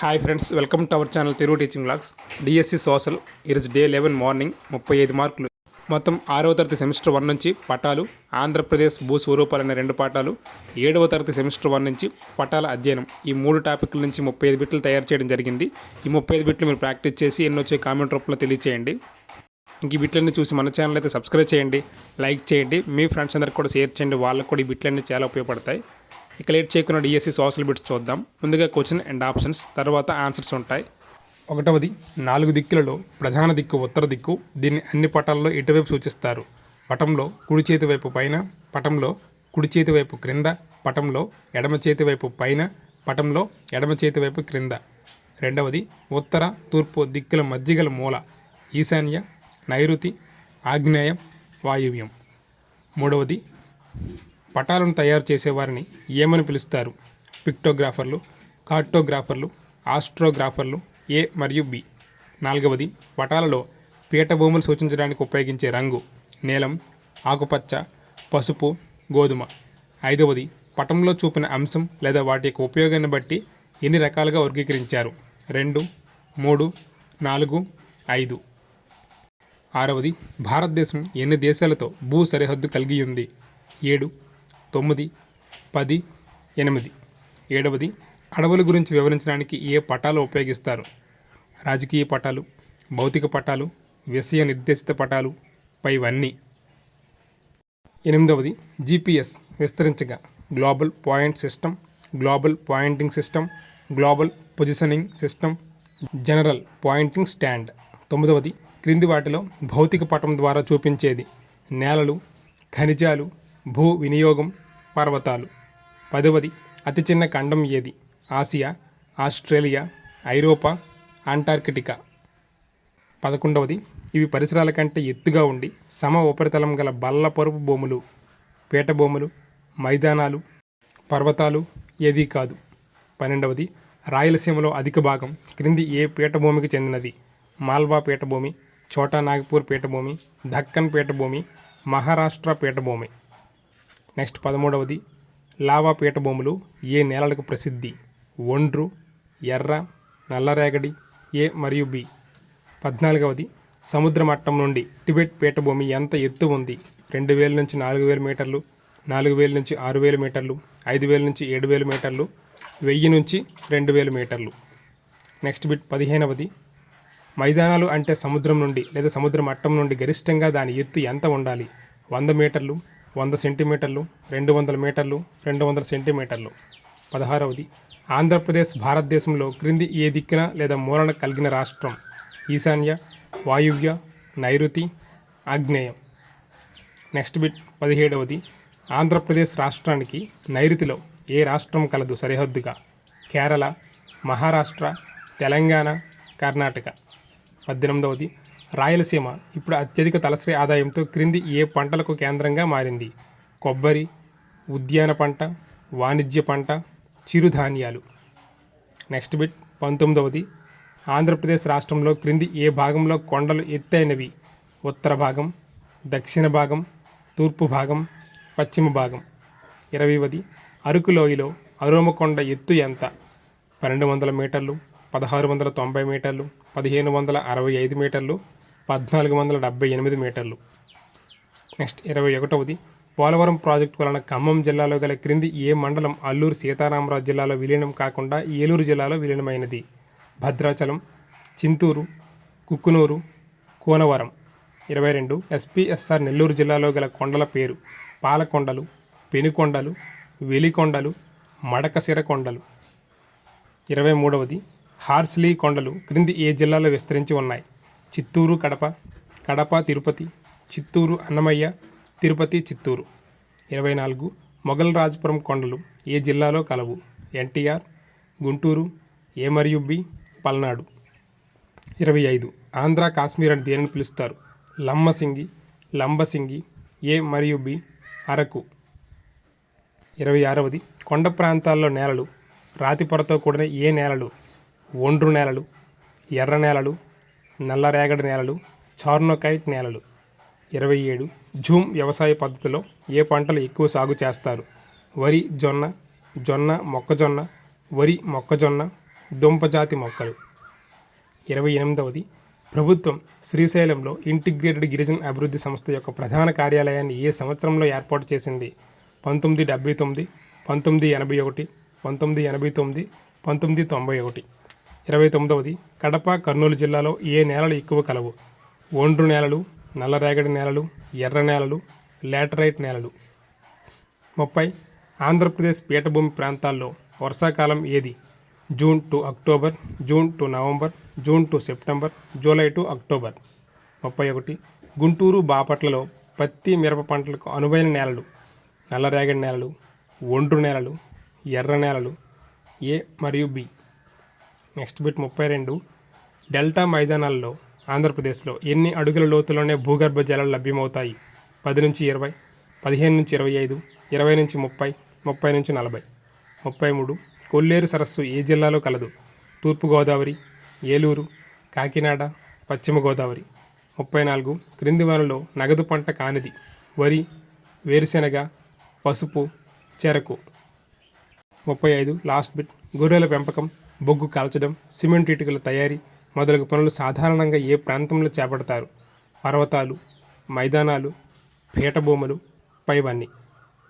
Hi friends welcome to our channel Telugu teaching blogs DSC social ఈరోజు day eleven morning ముప్పై ఐదు మార్కులు. మొత్తం ఆరవ తరగతి సెమిస్టర్ వన్ నుంచి పటాలు ఆంధ్రప్రదేశ్ భూ స్వరూపాలు అనే రెండు పాఠాలు ఏడవ తరగతి సెమిస్టర్ వన్ నుంచి పటాల అధ్యయనం. ఈ మూడు టాపిక్ల నుంచి ముప్పై ఐదు బిట్లు తయారు చేయడం జరిగింది. ఈ ముప్పై ఐదు బిట్లు మీరు ప్రాక్టీస్ చేసి ఎన్ని వచ్చే కామెంట్ రూపంలో తెలియచేయండి. ఇంక ఈ బిట్లన్నీ చూసి మన ఛానల్ అయితే సబ్స్క్రైబ్ చేయండి లైక్ చేయండి. మీ ఫ్రెండ్స్ అందరికి కూడా షేర్ చేయండి. వాళ్ళకు కూడా ఈ బిట్లన్నీ చాలా ఉపయోగపడతాయి. ఇక లేట్ చేయకుండా డిఎస్సి సోషల్ బిట్స్ చూద్దాం. ముందుగా క్వశ్చన్ అండ్ ఆప్షన్స్ తర్వాత ఆన్సర్స్ ఉంటాయి. ఒకటవది నాలుగు దిక్కులలో ప్రధాన దిక్కు ఉత్తర దిక్కు దీన్ని అన్ని పటాల్లో ఇటువైపు సూచిస్తారు. పటంలో కుడి చేతి వైపు పైన పటంలో కుడి చేతి వైపు క్రింద పటంలో ఎడమ చేతి వైపు పైన పటంలో ఎడమ చేతి వైపు క్రింద. రెండవది ఉత్తర తూర్పు దిక్కుల మధ్యగల మూల ఈశాన్య నైరుతి ఆగ్నేయం వాయువ్యం. మూడవది పటాలను తయారు చేసేవారిని ఏమని పిలుస్తారు? పిక్టోగ్రాఫర్లు కార్టోగ్రాఫర్లు ఆస్ట్రోగ్రాఫర్లు ఏ మరియు బి. నాలుగవది పటాలలో పీఠభూములు సూచించడానికి ఉపయోగించే రంగు నీలం ఆకుపచ్చ పసుపు గోధుమ. ఐదవది పటంలో చూపిన అంశం లేదా వాటి యొక్క ఉపయోగాన్ని బట్టి ఎన్ని రకాలుగా వర్గీకరించారు? రెండు మూడు నాలుగు ఐదు. ఆరవది భారతదేశం ఎన్ని దేశాలతో భూ సరిహద్దు కలిగి ఉంది? ఏడు తొమ్మిది పది ఎనిమిది ఏడవది అడవుల గురించి వివరించడానికి ఏ పటాలు ఉపయోగిస్తారు? రాజకీయ పటాలు భౌతిక పటాలు విషయ నిర్దేశిత పటాలు పైవన్నీ. ఎనిమిదవది GPS విస్తరించగా. Global point system global pointing system global positioning system general pointing stand. తొమ్మిదవది క్రింది వాటిలో భౌతిక పటం ద్వారా చూపించేది. నేలలు ఖనిజాలు భూ వినియోగం పర్వతాలు. పదవది అతి చిన్న ఖండం ఏది? ఆసియా ఆస్ట్రేలియా ఐరోపా అంటార్కిటికా. పదకొండవది ఇవి పరిసరాల కంటే ఎత్తుగా ఉండి సమ ఉపరితలం గల బల్ల పరుపు భూములు పీటభూములు మైదానాలు పర్వతాలు ఏదీ కాదు. పన్నెండవది రాయలసీమలో అధిక భాగం క్రింది ఏ పీఠభూమికి చెందినది? మాల్వా పీఠభూమి చోటా నాగపూర్ పీఠభూమి దక్కన్ పీఠభూమి మహారాష్ట్ర పీఠభూమి. నెక్స్ట్ పదమూడవది లావా పీఠభూములు ఏ నేలలకు ప్రసిద్ధి? ఒండ్రు ఎర్ర నల్లరేగడి ఏ మరియు బి. పద్నాలుగవది సముద్ర మట్టం నుండి టిబెట్ పీఠభూమి ఎంత ఎత్తు ఉంది? రెండు వేల నుంచి నాలుగు వేల మీటర్లు నాలుగు వేల నుంచి ఆరు వేల మీటర్లు ఐదు వేల నుంచి ఏడు వేల మీటర్లు వెయ్యి నుంచి రెండు వేల మీటర్లు. నెక్స్ట్ బిట్ పదిహేనవది మైదానాలు అంటే సముద్రం నుండి లేదా సముద్ర మట్టం నుండి గరిష్టంగా దాని ఎత్తు ఎంత ఉండాలి? వంద మీటర్లు వంద సెంటీమీటర్లు రెండు వందల మీటర్లు రెండు వందల సెంటీమీటర్లు. పదహారవది ఆంధ్రప్రదేశ్ భారతదేశంలో క్రింది ఏ దిక్కున లేదా మూలన కలిగిన రాష్ట్రం? ఈశాన్య వాయువ్య నైరుతి ఆగ్నేయం. నెక్స్ట్ బిట్ పదిహేడవది ఆంధ్రప్రదేశ్ రాష్ట్రానికి నైరుతిలో ఏ రాష్ట్రం కలదు సరిహద్దుగా? కేరళ మహారాష్ట్ర తెలంగాణ కర్ణాటక. పద్దెనిమిదవది రాయలసీమ ఇప్పుడు అత్యధిక తలసరి ఆదాయంతో క్రింది ఏ పంటలకు కేంద్రంగా మారింది? కొబ్బరి ఉద్యాన పంట వాణిజ్య పంట చిరుధాన్యాలు నెక్స్ట్ బిట్ పంతొమ్మిదవది. ఆంధ్రప్రదేశ్ రాష్ట్రంలో క్రింది ఏ భాగంలో కొండలు ఎత్తైనవి? ఉత్తర భాగం దక్షిణ భాగం తూర్పు భాగం పశ్చిమ భాగం. ఇరవైవది. అరకు లోయలో అరోమకొండ ఎత్తు ఎంత? పన్నెండు వందల మీటర్లు పదహారు వందల తొంభై మీటర్లు పదిహేను వందల అరవై ఐదు మీటర్లు పద్నాలుగు వందల డెబ్బై ఎనిమిది మీటర్లు. నెక్స్ట్ ఇరవై ఒకటవది పోలవరం ప్రాజెక్టు వలన ఖమ్మం జిల్లాలో గల క్రింది ఏ మండలం అల్లూరు సీతారామరాజు జిల్లాలో విలీనం కాకుండా ఏలూరు జిల్లాలో విలీనమైనది? భద్రాచలం చింతూరు కుక్కునూరు కోనవరం. ఇరవై రెండు ఎస్పీఎస్ఆర్ నెల్లూరు జిల్లాలో గల కొండల పేరు పాలకొండలు పెనుకొండలు వెలికొండలు మడకసిర కొండలు. ఇరవై మూడవది హార్స్లీ కొండలు క్రింది ఏ జిల్లాలో విస్తరించి ఉన్నాయి? చిత్తూరు కడప కడప తిరుపతి చిత్తూరు అన్నమయ్య తిరుపతి చిత్తూరు. ఇరవై నాలుగు మొఘల్ రాజపురం కొండలు ఏ జిల్లాలో కలవు? ఎన్టీఆర్ గుంటూరు ఏ మరియు బి పల్నాడు. ఇరవై ఐదు ఆంధ్ర కాశ్మీర్ అని దేనిని పిలుస్తారు? లమ్మసింగి లంబసింగి ఏ మరియు బి అరకు. ఇరవై ఆరవది కొండ ప్రాంతాల్లో నేలలు రాతి పొరతో కూడిన ఏ నేలలు? ఒండ్రు నేలలు ఎర్ర నేలలు నల్లరేగడి నేలలు చార్నోకైట్ నేలలు. ఇరవై ఏడు జూమ్ వ్యవసాయ పద్ధతిలో ఏ పంటలు ఎక్కువ సాగు చేస్తారు? వరి జొన్న జొన్న మొక్కజొన్న వరి మొక్కజొన్న దుంపజాతి మొక్కలు. ఇరవై ఎనిమిదవది ప్రభుత్వం శ్రీశైలంలో ఇంటిగ్రేటెడ్ గిరిజన అభివృద్ధి సంస్థ యొక్క ప్రధాన కార్యాలయాన్ని ఏ సంవత్సరంలో ఏర్పాటు చేసింది? పంతొమ్మిది డెబ్బై తొమ్మిది పంతొమ్మిది ఎనభై ఒకటి పంతొమ్మిది ఎనభై తొమ్మిది పంతొమ్మిది తొంభై ఒకటి. ఇరవై తొమ్మిదవది కడప కర్నూలు జిల్లాలో ఏ నేలలు ఎక్కువ కలవు? ఒండ్రు నేలలు నల్లరేగడి నేలలు ఎర్ర నేలలు లాటరైట్ నేలలు. ముప్పై ఆంధ్రప్రదేశ్ పీఠభూమి ప్రాంతాల్లో వర్షాకాలం ఏది? June to October June to November June to September July to October. ముప్పై ఒకటి గుంటూరు బాపట్లలో పత్తి మిరప పంటలకు అనువైన నేలలు నల్లరేగడి నేలలు ఒండ్రు నేలలు ఎర్ర నేలలు ఏ మరియు బి? నెక్స్ట్ బిట్ ముప్పై రెండు. డెల్టా మైదానాల్లో ఆంధ్రప్రదేశ్లో ఎన్ని అడుగుల లోతులోనే భూగర్భ జలాలు లభ్యమవుతాయి? పది నుంచి ఇరవై పదిహేను నుంచి ఇరవై ఐదు ఇరవై నుంచి ముప్పై ముప్పై నుంచి నలభై ముప్పై మూడు. కొల్లేరు సరస్సు ఏ జిల్లాలో కలదు? తూర్పుగోదావరి ఏలూరు కాకినాడ పశ్చిమ గోదావరి. ముప్పై నాలుగు. క్రింది వనలో నగదు పంట కానిది వరి వేరుశెనగ పసుపు చెరకు. ముప్పై ఐదు. Last bit. గొర్రెల పెంపకం బొగ్గు కాల్చడం సిమెంట్ ఇటుకల తయారీ మొదలగు పనులు సాధారణంగా ఏ ప్రాంతంలో చేపడతారు? పర్వతాలు మైదానాలు పీటభూములు పైవన్నీ.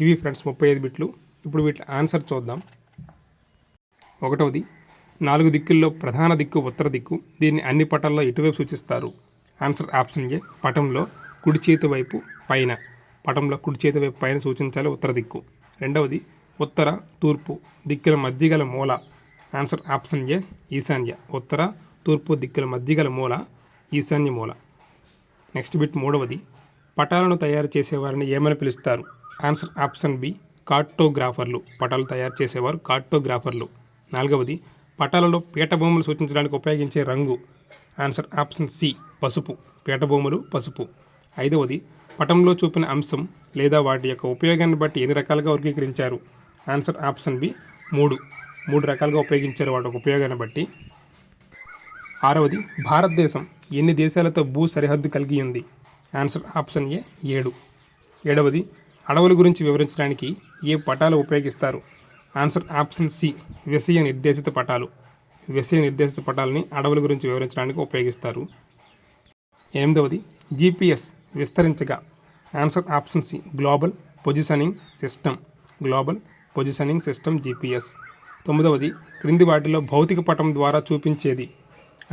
ఇవి ఫ్రెండ్స్ ముప్పై ఐదు బిట్లు. ఇప్పుడు వీటి ఆన్సర్ చూద్దాం. ఒకటవది నాలుగు దిక్కుల్లో ప్రధాన దిక్కు ఉత్తర దిక్కు. దీన్ని అన్ని పటాల్లో ఇటువైపు సూచిస్తారు. ఆన్సర్ ఆప్షన్ ఏ పటంలో కుడి చేతి వైపు పైన. పటంలో కుడి చేతి వైపు పైన సూచించాలి ఉత్తర దిక్కు. రెండవది ఉత్తర తూర్పు దిక్కుల మధ్య గల మూల. ఆన్సర్ ఆప్షన్ ఏ ఈశాన్య ఉత్తర తూర్పు దిక్కుల మధ్య గల మూల ఈశాన్య మూల నెక్స్ట్ బిట్ మూడవది పటాలను తయారు చేసేవారిని ఏమని పిలుస్తారు ఆన్సర్ ఆప్షన్ బి కార్టోగ్రాఫర్లు పటాలు తయారు చేసేవారు కార్టోగ్రాఫర్లు నాలుగవది పటాలలో పీఠభూములు సూచించడానికి ఉపయోగించే రంగు ఆన్సర్ ఆప్షన్ సి పసుపు పీఠభూములు పసుపు ఐదవది పటంలో చూపిన అంశం లేదా వాటి యొక్క ఉపయోగాన్ని బట్టి ఎన్ని రకాలుగా వర్గీకరించారు ఆన్సర్ ఆప్షన్ బి మూడు మూడు రకాలుగా ఉపయోగించారు వాటి ఉపయోగాన్ని బట్టి. ఆరవది భారతదేశం ఎన్ని దేశాలతో భూ సరిహద్దు కలిగి ఉంది? ఆన్సర్ ఆప్షన్ ఏ ఏడు. ఏడవది అడవుల గురించి వివరించడానికి ఏ పటాలు ఉపయోగిస్తారు? ఆన్సర్ ఆప్షన్ సి విషయ నిర్దేశిత పటాలు. విషయ నిర్దేశిత పటాలని అడవుల గురించి వివరించడానికి ఉపయోగిస్తారు. ఎనిమిదవది GPS విస్తరించగా. Answer option C global positioning system global positioning system GPS తొమ్మిదవది క్రింది వాటిలో భౌతిక పటం ద్వారా చూపించేది.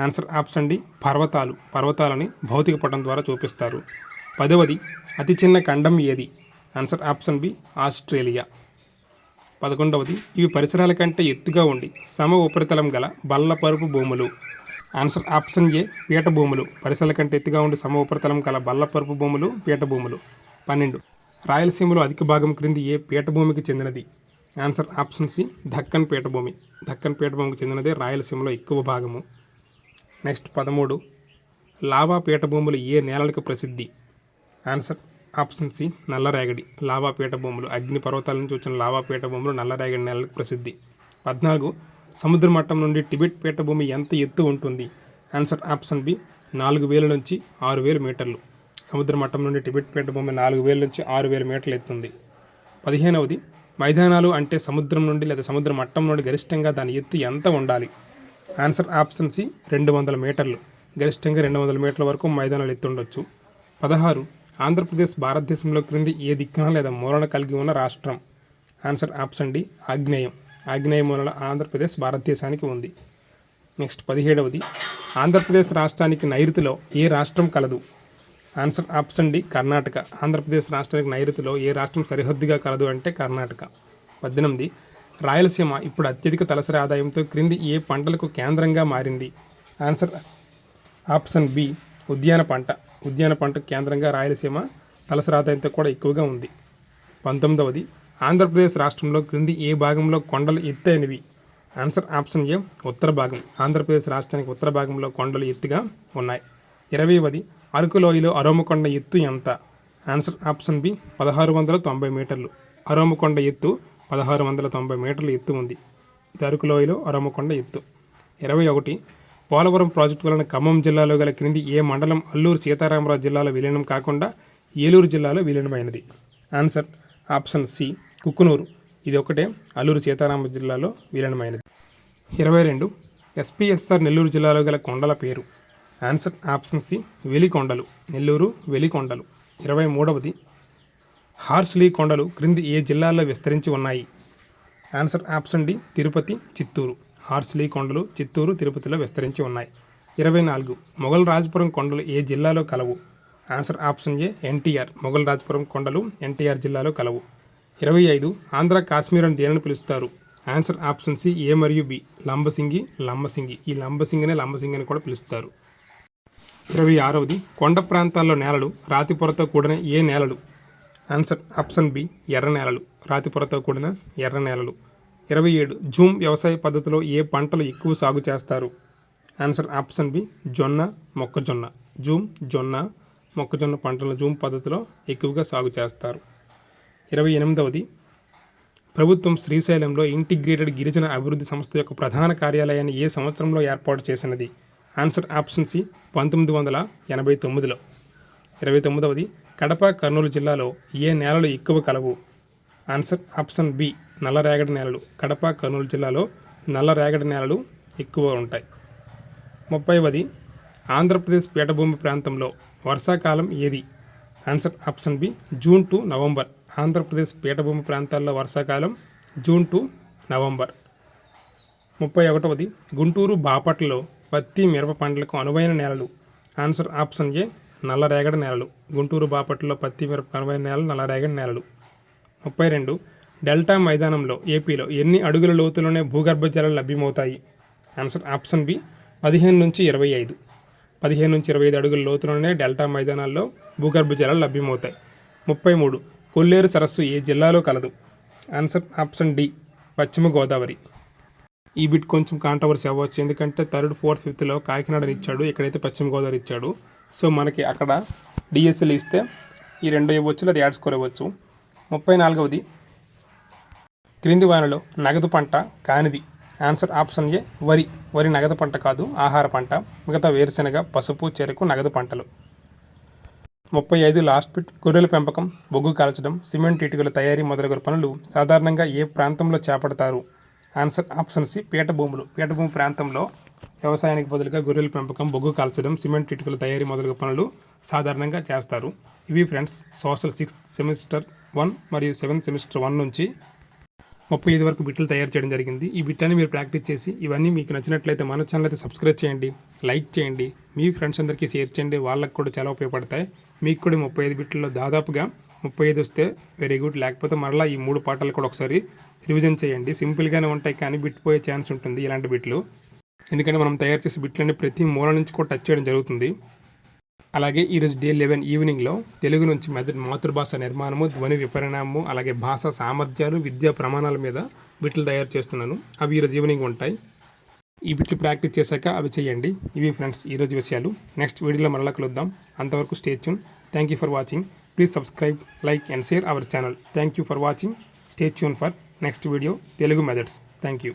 ఆన్సర్ ఆప్షన్ డి పర్వతాలు. పర్వతాలని భౌతిక పటం ద్వారా చూపిస్తారు. పదవది అతి చిన్న ఖండం ఏది? Answer option B Australia. పదకొండవది ఇవి పరిసరాల కంటే ఎత్తుగా ఉండి సమ ఉపరితలం గల బల్లపరుపు భూములు. ఆన్సర్ ఆప్షన్ ఏ పీఠభూములు పరిసరాల కంటే ఎత్తుగా ఉండి సమ ఉపరితలం గల బల్లపరుపు భూములు పీఠభూములు పన్నెండు రాయలసీమలో అధిక భాగం క్రింది ఏ పీఠభూమికి చెందినది? ఆన్సర్ ఆప్షన్ సి దక్కన్ పీఠభూమి దక్కన్ పీఠభూమికి చెందినదే రాయలసీమలో ఎక్కువ భాగము. నెక్స్ట్ పదమూడు లావా పీఠభూములు ఏ నేలలకు ప్రసిద్ధి? ఆన్సర్ ఆప్షన్ సి నల్లరేగడి. లావా పీఠభూములు అగ్ని పర్వతాల నుంచి వచ్చిన లావా పీఠభూములు నల్లరేగడి నేలలకు ప్రసిద్ధి. పద్నాలుగు సముద్ర మట్టం నుండి టిబెట్ పీఠభూమి ఎంత ఎత్తు ఉంటుంది? ఆన్సర్ ఆప్షన్ బి నాలుగు వేల నుంచి ఆరు వేల మీటర్లు. సముద్ర మట్టం నుండి టిబెట్ పీఠభూమి నాలుగు వేల నుంచి ఆరు వేల మీటర్లు ఎత్తుంది. పదిహేనవది మైదానాలు అంటే సముద్రం నుండి లేదా సముద్ర మట్టం నుండి గరిష్టంగా దాని ఎత్తు ఎంత ఉండాలి? ఆన్సర్ ఆప్షన్ సి రెండు వందల మీటర్లు. గరిష్టంగా రెండు వందల మీటర్ల వరకు మైదానాలు ఎత్తుండొచ్చు పదహారు ఆంధ్రప్రదేశ్ భారతదేశంలో క్రింది ఏ దిక్కున లేదా మూలన కలిగి ఉన్న రాష్ట్రం? ఆన్సర్ ఆప్షన్ డి ఆగ్నేయం. ఆగ్నేయ మూలన ఆంధ్రప్రదేశ్ భారతదేశానికి ఉంది. నెక్స్ట్ పదిహేడవది ఆంధ్రప్రదేశ్ రాష్ట్రానికి నైరుతిలో ఏ రాష్ట్రం కలదు? Answer option D Karnataka. Andhra Pradesh రాష్ట్రానికి నైరుతిలో ఏ రాష్ట్రం సరిహద్దుగా కలదు అంటే కర్ణాటక. పద్దెనిమిది రాయలసీమ ఇప్పుడు అత్యధిక తలసరి ఆదాయంతో క్రింది ఏ పంటలకు కేంద్రంగా మారింది? ఆన్సర్ ఆప్షన్ బి ఉద్యాన పంట. ఉద్యాన పంట కేంద్రంగా రాయలసీమ తలసరి ఆదాయంతో కూడా ఎక్కువగా ఉంది. పంతొమ్మిదవది ఆంధ్రప్రదేశ్ రాష్ట్రంలో క్రింది ఏ భాగంలో కొండలు ఎత్తైనవి? ఆన్సర్ ఆప్షన్ ఏ ఉత్తర భాగం. ఆంధ్రప్రదేశ్ రాష్ట్రానికి ఉత్తర భాగంలో కొండలు ఎత్తుగా ఉన్నాయి. ఇరవైవది అరకు లోయలో అరోమకొండ ఎత్తు ఎంత? ఆన్సర్ ఆప్షన్ బి పదహారు వందల తొంభై మీటర్లు. అరోమకొండ ఎత్తు పదహారు వందల తొంభై మీటర్ల ఎత్తు ఉంది. ఇది అరకు లోయలో అరోమకొండ ఎత్తు. ఇరవై ఒకటి పోలవరం ప్రాజెక్టు వలన ఖమ్మం జిల్లాలో గల క్రింది ఏ మండలం అల్లూరు సీతారామరాజు జిల్లాలో విలీనం కాకుండా ఏలూరు జిల్లాలో విలీనమైనది? Answer option C Kukkunuru. ఇది ఒకటే అల్లూరు సీతారామ జిల్లాలో విలీనమైనది. ఇరవై రెండు ఎస్పీఎస్ఆర్ నెల్లూరు జిల్లాలో గల కొండల పేరు. ఆన్సర్ ఆప్షన్ సి వెలికొండలు. నెల్లూరు వెలికొండలు. ఇరవై మూడవది హార్స్లీ కొండలు క్రింది ఏ జిల్లాల్లో విస్తరించి ఉన్నాయి? Answer option D Tirupati Chittoor. Horsley కొండలు చిత్తూరు తిరుపతిలో విస్తరించి ఉన్నాయి. ఇరవై నాలుగు మొఘల్ రాజపురం కొండలు ఏ జిల్లాలో కలవు? Answer option A NTR. Mogal Rajapuram కొండలు ఎన్టీఆర్ జిల్లాలో కలవు. ఇరవై ఐదు ఆంధ్ర కాశ్మీర్ అని దేనిని పిలుస్తారు? ఆన్సర్ ఆప్షన్ సి ఏ మరియు బి. లంబసింగి లంబసింగి. ఈ లంబసింగినే లంబసింగి అని కూడా పిలుస్తారు. ఇరవై ఆరవది కొండ ప్రాంతాల్లో నేలలు రాతి పొరతో కూడిన ఏ నేలలు? ఆన్సర్ ఆప్షన్ బి ఎర్ర నేలలు. రాతి పొరతో కూడిన ఎర్ర నేలలు. ఇరవై ఏడు జూమ్ వ్యవసాయ పద్ధతిలో ఏ పంటలు ఎక్కువ సాగు చేస్తారు? ఆన్సర్ ఆప్షన్ బి జొన్న మొక్కజొన్న. జూమ్ జొన్న మొక్కజొన్న పంటలను జూమ్ పద్ధతిలో ఎక్కువగా సాగు చేస్తారు. ఇరవై ఎనిమిదవది ప్రభుత్వం శ్రీశైలంలో ఇంటిగ్రేటెడ్ గిరిజన అభివృద్ధి సంస్థ యొక్క ప్రధాన కార్యాలయాన్ని ఏ సంవత్సరంలో ఏర్పాటు చేసినది? ఆన్సర్ ఆప్షన్ సి పంతొమ్మిది వందల ఎనభై తొమ్మిదిలో. ఇరవై తొమ్మిదవది కడప కర్నూలు జిల్లాలో ఏ నేలలు ఎక్కువ కలవు? ఆన్సర్ ఆప్షన్ బి నల్లరేగడి నేలలు. కడప కర్నూలు జిల్లాలో నల్లరేగడి నేలలు ఎక్కువ ఉంటాయి. ముప్పైవది ఆంధ్రప్రదేశ్ పీఠభూమి ప్రాంతంలో వర్షాకాలం ఏది? Answer option B June to November. Andhra Pradesh పీఠభూమి ప్రాంతాల్లో వర్షాకాలం జూన్ టు నవంబర్. ముప్పై ఒకటవది గుంటూరు బాపట్లలో పత్తి మిరప పంటలకు అనువైన నేలలు. ఆన్సర్ ఆప్షన్ ఏ నల్లరేగడి నేలలు. గుంటూరు బాపట్లలో పత్తి మిరప అనువైన నేలలు నల్లరేగడి నేలలు. ముప్పై రెండు డెల్టా మైదానంలో ఏపీలో ఎన్ని అడుగుల లోతులోనే భూగర్భ జలాలు లభ్యమవుతాయి? ఆన్సర్ ఆప్షన్ బి పదిహేను నుంచి ఇరవై ఐదు. పదిహేను నుంచి ఇరవై ఐదు అడుగుల లోతులోనే డెల్టా మైదానాల్లో భూగర్భ జలాలు లభ్యమవుతాయి. ముప్పై మూడు కొల్లేరు సరస్సు ఏ జిల్లాలో కలదు? ఆన్సర్ ఆప్షన్ డి పశ్చిమ గోదావరి. ఈ బిట్ కొంచెం కాంట్రవర్సీ అవ్వచ్చు. ఎందుకంటే థర్డ్ ఫోర్త్ ఫిఫ్త్లో కాకినాడని ఇచ్చాడు. ఇక్కడైతే పశ్చిమ గోదావరి ఇచ్చాడు. సో మనకి అక్కడ డిఎస్ఎల్ ఇస్తే ఈ రెండు ఇవ్వచ్చు లేదా యాడ్ స్కోర్ ఇవ్వచ్చు. ముప్పై నాలుగవది క్రింది వానలో నగదు పంట కానిది. ఆన్సర్ ఆప్షన్ ఏ వరి. వరి నగదు పంట కాదు ఆహార పంట. మిగతా వేరుశెనగ పసుపు చెరకు నగదు పంటలు. ముప్పై ఐదు లాస్ట్ బిట్ గొర్రెల పెంపకం బొగ్గు కాల్చడం సిమెంట్ ఇటుకల తయారీ మొదలగు పనులు సాధారణంగా ఏ ప్రాంతంలో చేపడతారు? ఆన్సర్ ఆప్షన్ సి పీఠభూములు. పీఠభూమి ప్రాంతంలో వ్యవసాయానికి బదులుగా గొర్రెల పెంపకం బొగ్గు కాల్చడం సిమెంట్ ఇటుకల తయారీ మొదలగు పనులు సాధారణంగా చేస్తారు. ఇవి friends social sixth semester one మరియు సెవెంత్ సెమిస్టర్ వన్ నుంచి ముప్పై ఐదు వరకు బిట్లు తయారు చేయడం జరిగింది. ఈ బిట్లని మీరు ప్రాక్టీస్ చేసి ఇవన్నీ మీకు నచ్చినట్లయితే మన ఛానల్ అయితే సబ్స్క్రైబ్ చేయండి లైక్ చేయండి మీ ఫ్రెండ్స్ అందరికీ షేర్ చేయండి. వాళ్ళకి కూడా చాలా ఉపయోగపడతాయి. మీకు కూడా ముప్పై ఐదు బిట్లలో దాదాపుగా ముప్పై ఐదు వస్తే వెరీ గుడ్. లేకపోతే మరలా ఈ మూడు పాటలు కూడా ఒకసారి రివిజన్ చేయండి. సింపుల్గానే ఉంటాయి కానీ బిట్ పోయే ఛాన్స్ ఉంటుంది ఇలాంటి బిట్లు. ఎందుకంటే మనం తయారు చేసే బిట్లన్నీ ప్రతి మూల నుంచి కూడా టచ్ చేయడం జరుగుతుంది. అలాగే ఈరోజు డే లెవెన్ ఈవినింగ్లో తెలుగు నుంచి మెదడు మాతృభాష నిర్మాణము ధ్వని విపరిణామము అలాగే భాష సామర్థ్యాలు విద్యా ప్రమాణాల మీద బిట్లు తయారు చేస్తున్నాను. అవి ఈరోజు ఈవినింగ్ ఉంటాయి. ఈ బిట్లు ప్రాక్టీస్ చేశాక అవి చేయండి. ఇవి ఫ్రెండ్స్ ఈరోజు విషయాలు. నెక్స్ట్ వీడియోలో మరలా కలుద్దాం. అంతవరకు stay tuned thank you for watching please subscribe like and share our channel thank you for watching stay tuned for next video Telugu methods thank you